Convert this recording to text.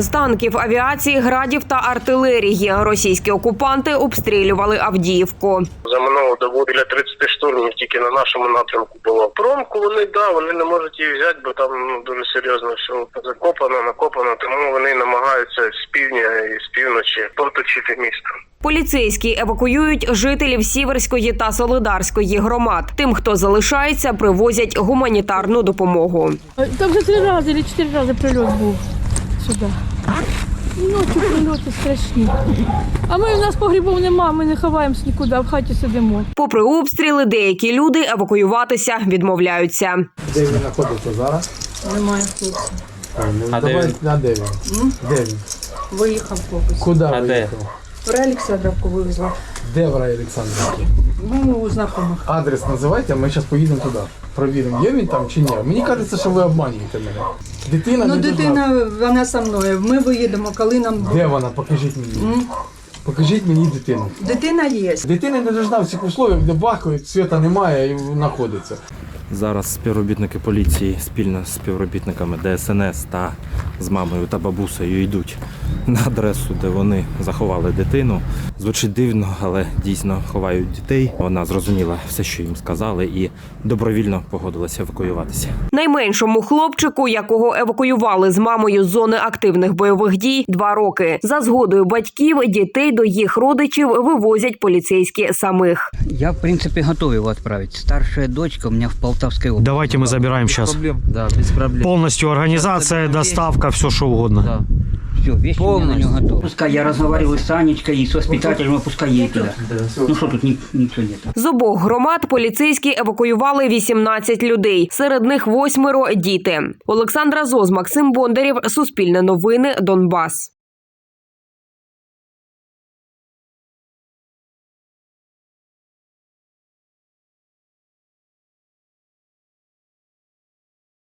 З танків, авіації, градів та артилерії російські окупанти обстрілювали Авдіївку. За минулу добу біля 30 штурмів тільки на нашому напрямку було. Промку вони да, вони не можуть її взяти, бо там ну дуже серйозно все закопано, накопано. Тому вони намагаються з півдня і з півночі проточити місто. Поліцейські евакуюють жителів Сіверської та Солидарської громад. Тим, хто залишається, привозять гуманітарну допомогу. Там вже три рази чи чотири рази прильот був сюди. І ночі прильоти страшні. А ми у нас погрібов нема, ми не ховаємось нікуди, а в хаті сидимо. Попри обстріли, деякі люди евакуюватися відмовляються. Де він знаходиться зараз? Немає хлопця. А де Давай, він? а де він? Де він? Виїхав хлопець. Куди А виїхав? В Олександровку вивезла. Де в рай Олександрівки? Ну, у. Адрес називайте, а ми зараз поїдемо туди. Провіримо, є він там чи ні. Мені кажеться, що ви обманюєте мене. Дитина Ну, не должна- дитина, вона со мною. Ми виїдемо, коли нам Де вона? Покажіть мені. Покажіть мені дитину. дитина є. Дитина не должна в цих условиях, де бахають, світа немає і знаходиться. Зараз співробітники поліції спільно з співробітниками ДСНС та з мамою та бабусею йдуть на адресу, де вони заховали дитину. Звучить дивно, але дійсно ховають дітей. Вона зрозуміла все, що їм сказали, і добровільно погодилася евакуюватися. Найменшому хлопчику, якого евакуювали з мамою з зони активних бойових дій, два роки. За згодою батьків дітей до їх родичів вивозять поліцейські самих. Я, в принципе, готов его отправить. Старшая дочка у меня в Полтавской области. Давайте мы забираем сейчас. Да, без проблем. Полностью организация, доставка, все что угодно. Да. Все, вещи у меня на него. Пускай я разговаривал с Анечкой и с воспитателем, а пускай едет туда. Ну что тут ни- ничего нет. З обох громад поліцейські евакуювали 18 людей. Серед них восьмеро діти. Олександра Зоз, Максим Бондарєв, Суспільне новини, Донбас.